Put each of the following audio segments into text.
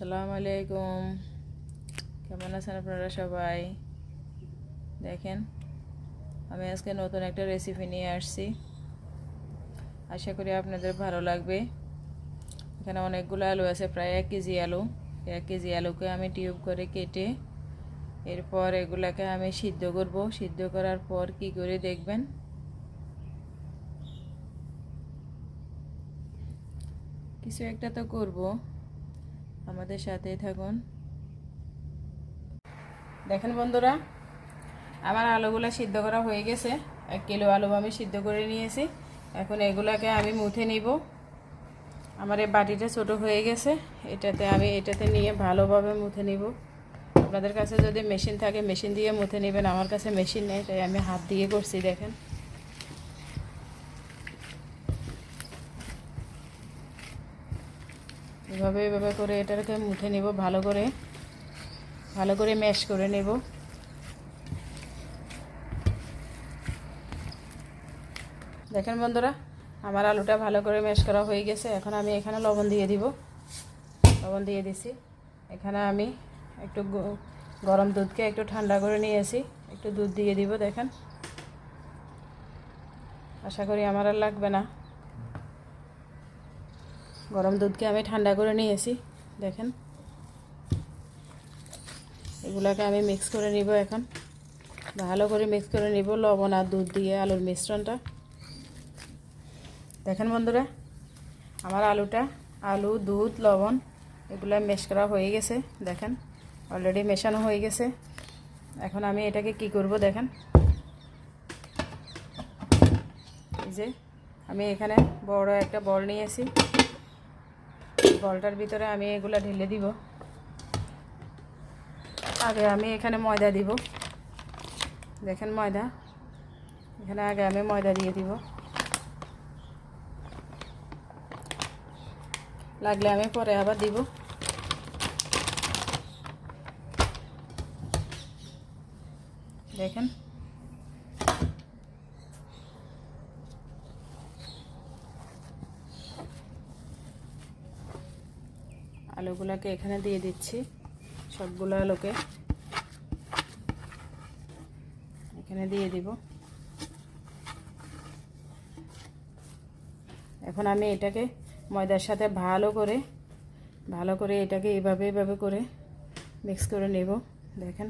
আসসালামু আলাইকুম। কেমন আছেন আপনারা সবাই? দেখেন, আমি আজকে নতুন একটা রেসিপি নিয়ে আসছি। আশা করি আপনাদের ভালো লাগবে। এখানে অনেকগুলো আলু আছে, প্রায় এক কেজি আলু। এক কেজি আলুকে আমি টিউব করে কেটে এরপর এগুলাকে আমি সিদ্ধ করব। সিদ্ধ করার পর কি করে দেখবেন? কিছু একটা তো করব। আমাদের সাথেই থাকুন। দেখেন বন্ধুরা, আমার আলুগুলো সিদ্ধ করা হয়ে গেছে। এক কিলো আলু আমি সিদ্ধ করে নিয়েছি। এখন এগুলাকে আমি মুথে নিব। আমার এই বাটিটা ছোট হয়ে গেছে। এটাতে আমি, এটাতে নিয়ে ভালোভাবে মুথে নিব। আপনাদের কাছে যদি মেশিন থাকে, মেশিন দিয়ে মুথে নেবেন। আমার কাছে মেশিন নেই, তাই আমি হাত দিয়ে করছি, দেখেন। এভাবে এভাবে করে এটাকে মুঠে নেব, ভালো করে। ভালো করে ম্যাশ করে নেব। দেখেন বন্ধুরা, আমার আলুটা ভালো করে ম্যাশ করা হয়ে গেছে। এখন আমি এখানে লবণ দিয়ে দিব। লবণ দিয়ে দিছি। এখানে আমি একটু গরম দুধকে একটু ঠান্ডা করে নিয়েছি। একটু দুধ দিয়ে দিব, দেখেন। আশা করি আমার আর লাগবে না। গরম দুধকে আমি ঠান্ডা করে নিয়েছি, দেখেন। এগুলাকে আমি মিক্স করে নিব এখন। ভালো করে মিক্স করে নিব লবণ আর দুধ দিয়ে আলুর মিশ্রণটা। দেখেন বন্ধুরা, আমার আলুটা, আলু, দুধ, লবণ, এগুলো মেশ করা হয়ে গেছে, দেখেন। অলরেডি মেশানো হয়ে গেছে। এখন আমি এটাকে কি করব, দেখেন। এই যে, আমি এখানে বড় একটা বল নিয়েছি। বলটার ভিতরে আমি এগুলো ঢেলে দিব। আগে আমি এখানে ময়দা দিব। দেখেন ময়দা। এখানে আগে আমি ময়দা দিয়ে দিব। লাগলে আমি পরে আবার দিব। দেখেন। আলুগুলাকে এখানে দিয়ে দিচ্ছি, সবগুলো আলুকে। এখানে দিয়ে দিব। এখন আমি এটাকে ময়দার সাথে ভালো করে ভালো করে এটাকে এভাবে এভাবে করে মিক্স করে নেব, দেখেন।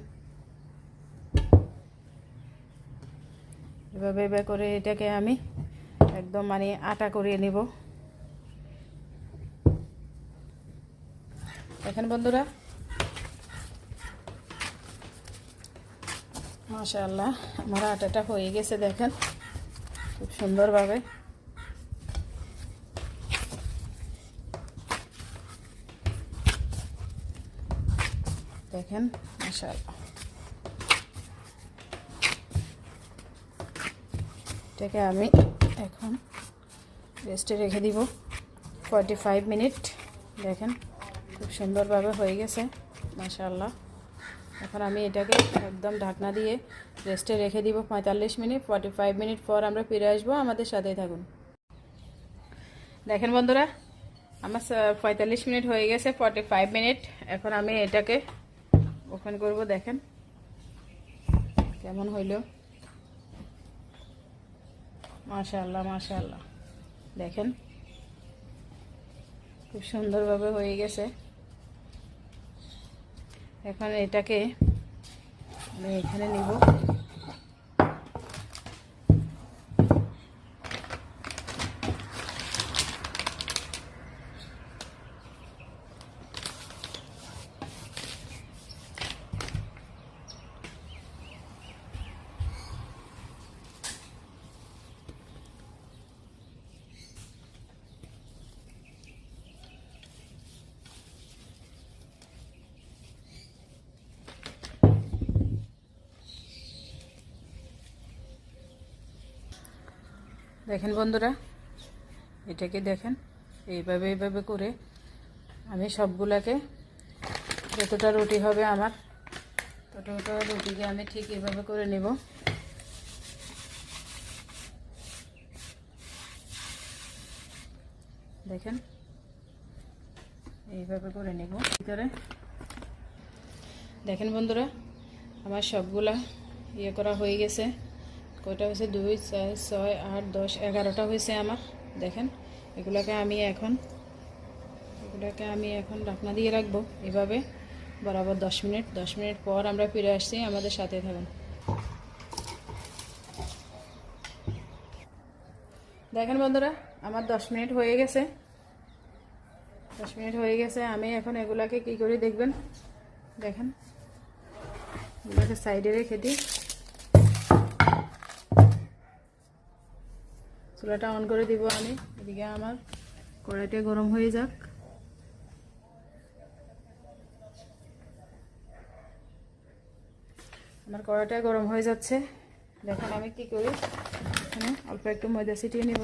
এভাবে এভাবে করে এটাকে আমি একদম মানে আটা করিয়ে নেব। দেখেন বন্ধুরা। মাশাআল্লাহ, আমার আটাটা হয়ে গেছে দেখেন। খুব সুন্দরভাবে। দেখেন, মাশাআল্লাহ। এটাকে আমি এখন রেস্টে রেখে দিব। ফর্টি ফাইভ মিনিট দেখেন। খুব সুন্দরভাবে হয়ে গেছে, মাশাআল্লাহ। এখন আমি এটাকে একদম ঢাকনা দিয়ে রেস্টে রেখে দিব পঁয়তাল্লিশ মিনিট ফর্টি ফাইভ মিনিট পর আমরা ফিরে আসব। আমাদের সাথেই থাকুন। দেখেন বন্ধুরা, আমার পঁয়তাল্লিশ মিনিট হয়ে গেছে ফর্টি ফাইভ মিনিট। এখন আমি এটাকে ওপেন করব, দেখেন। কেমন হইল? মাশাআল্লাহ মাশাআল্লাহ। দেখেন, খুব সুন্দরভাবে হয়ে গেছে। এখন এটাকে আমি এখানে নিব। দেখেন বন্ধুরা, এটাকে দেখেন, এইভাবে এইভাবে করে আমি সবগুলাকে, যতটা রুটি হবে আমার, ততটা রুটিকে আমি ঠিক এইভাবে করে নেব। দেখেন, এইভাবে করে নেব। ভিতরে, দেখেন বন্ধুরা, আমার সবগুলা ইয়ে করা হয়ে গেছে। কয়টা হয়েছে? দুই, চার, ছয়, আট, দশ, এগারোটা হয়েছে আমার। দেখেন, এগুলোকে আমি এখন, এগুলোকে আমি এখন ঢাকনা দিয়ে রাখব। এভাবে বরাবর দশ মিনিট দশ মিনিট পর আমরা ফিরে আসছি আমাদের সাথে থাকুন। দেখেন বন্ধুরা, আমার দশ মিনিট হয়ে গেছে। দশ মিনিট হয়ে গেছে, আমি এখন এগুলাকে কি করে দেখবেন? দেখেন, এগুলোকে সাইডে রেখে দিই। চুলাটা অন করে দিব আমি, এদিকে আমার কড়াইটা গরম হয়ে যাক। আমার কড়াইটা গরম হয়ে যাচ্ছে। দেখেন আমি কি করি, এখানে অল্প একটু ময়দা ছিটিয়ে নিব।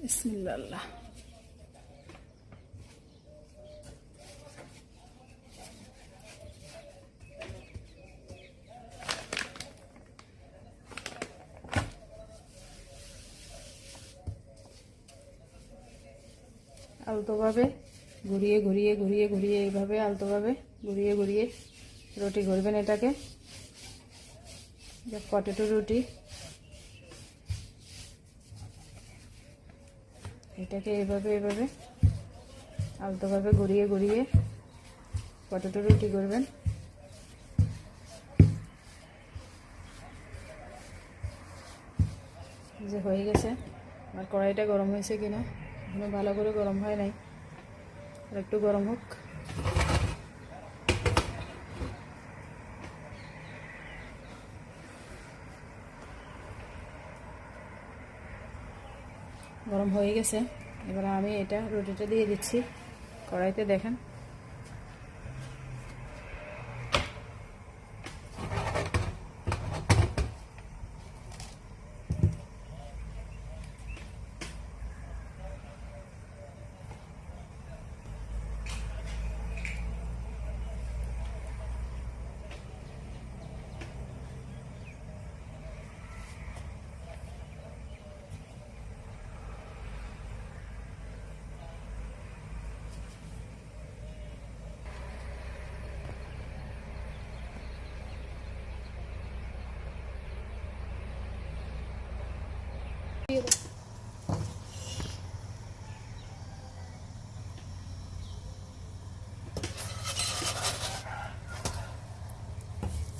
বিসমিল্লাহ। আলতোভাবে ঘুরিয়ে ঘুরিয়ে ঘুরিয়ে ঘুরিয়ে এইভাবে আলতোভাবে ঘুরিয়ে ঘুরিয়ে রুটি ঘুরবেন এটাকে। পটেটো রুটি। এটাকে এভাবে এভাবে আলতোভাবে ঘুরিয়ে ঘুরিয়ে পটেটো রুটি করবেন। যে হয়ে গেছে। আর কড়াইটা গরম হয়েছে কিনা? এখনও ভালো করে গরম হয় নাই। আর একটু গরম হোক। গরম হয়ে গেছে। এবার আমি এটা রুটিটা দিয়ে দিচ্ছি। কড়াইতে দেখেন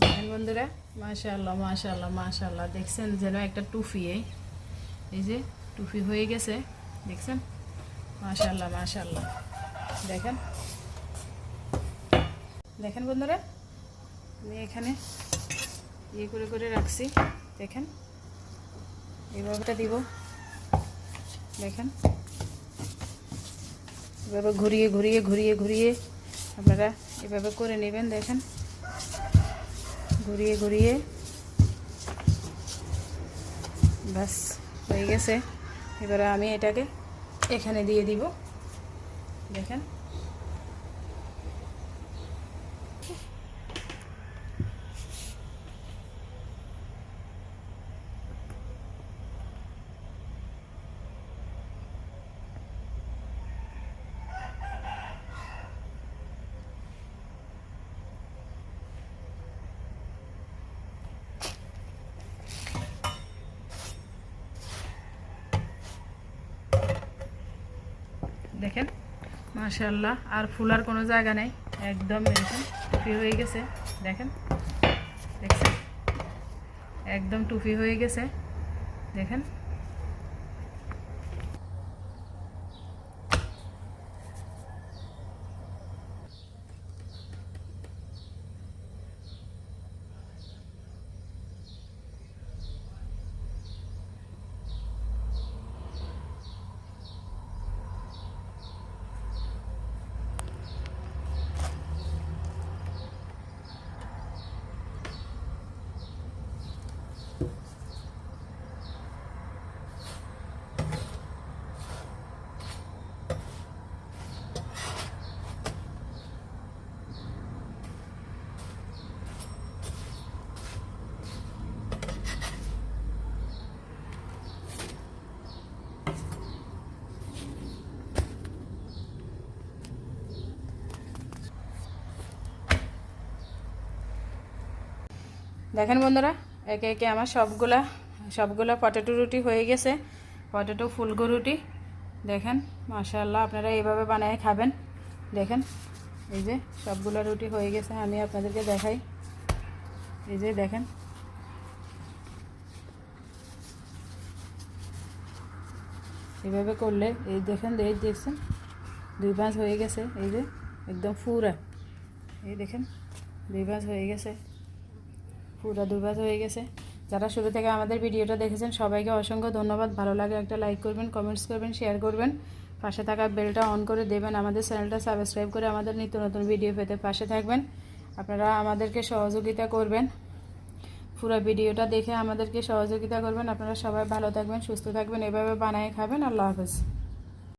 দেখেন বন্ধুরা, মাশাআল্লাহ মাশাআল্লাহ মাশাআল্লাহ। দেখছেন যেন একটা টুফি, এই। যে, টুফি হয়ে গেছে, দেখছেন? মাশাআল্লাহ মাশাআল্লাহ। দেখেন? দেখেন বন্ধুরা? আমি এখানে ইয়ে করে করে রাখছি, দেখেন? এইভাবেটা দিব, দেখেন? এভাবে ঘুরিয়ে ঘুরিয়ে ঘুরিয়ে ঘুরিয়ে আপনারা এভাবে করে নেবেন, দেখেন? ঘুরিয়ে ঘুরিয়ে। বাস হয়ে গেছে। এবারে আমি এটাকে এখানে দিয়ে দিব। দেখেন। দেখেন মাশাল্লাহ আর ফুলার কোনো জায়গা নেই, একদম এরকম, টুপি হয়ে গেছে, দেখেন, দেখছেন? একদম টুপি হয়ে গেছে, দেখেন? দেখেন বন্ধুরা, একে একে আমার সবগুলা সবগুলা পটেটো রুটি হয়ে গেছে, পটেটো ফুলগো রুটি। দেখেন মাশাল্লাহ আপনারা এইভাবে বানিয়ে খাবেন। দেখেন, এই যে সবগুলা রুটি হয়ে গেছে, আমি আপনাদেরকে দেখাই। এই যে দেখেন এভাবে করলে, এই দেখেন, এই দেখছেন, দুই পাঁচ হয়ে গেছে, এই যে একদম ফুরা এই দেখেন, দুই পাঁচ হয়ে গেছে, পুরা দুই পাঁচ হয়ে গেছে। যারা শুরু থেকে আমাদের ভিডিওটা দেখেছেন, সবাইকে অসংখ্য ধন্যবাদ। ভালো লাগে একটা লাইক করবেন কমেন্টস করবেন শেয়ার করবেন। পাশে থাকা বেলটা অন করে দেবেন। আমাদের চ্যানেলটা সাবস্ক্রাইব করে আমাদের নিত্য নতুন ভিডিও পেতে পাশে থাকবেন। আপনারা আমাদেরকে সহযোগিতা করবেন। পুরো ভিডিওটা দেখে আমাদেরকে সহযোগিতা করবেন। আপনারা সবাই ভালো থাকবেন, সুস্থ থাকবেন। এভাবে বানিয়ে খাবেন। আল্লাহ হাফেজ।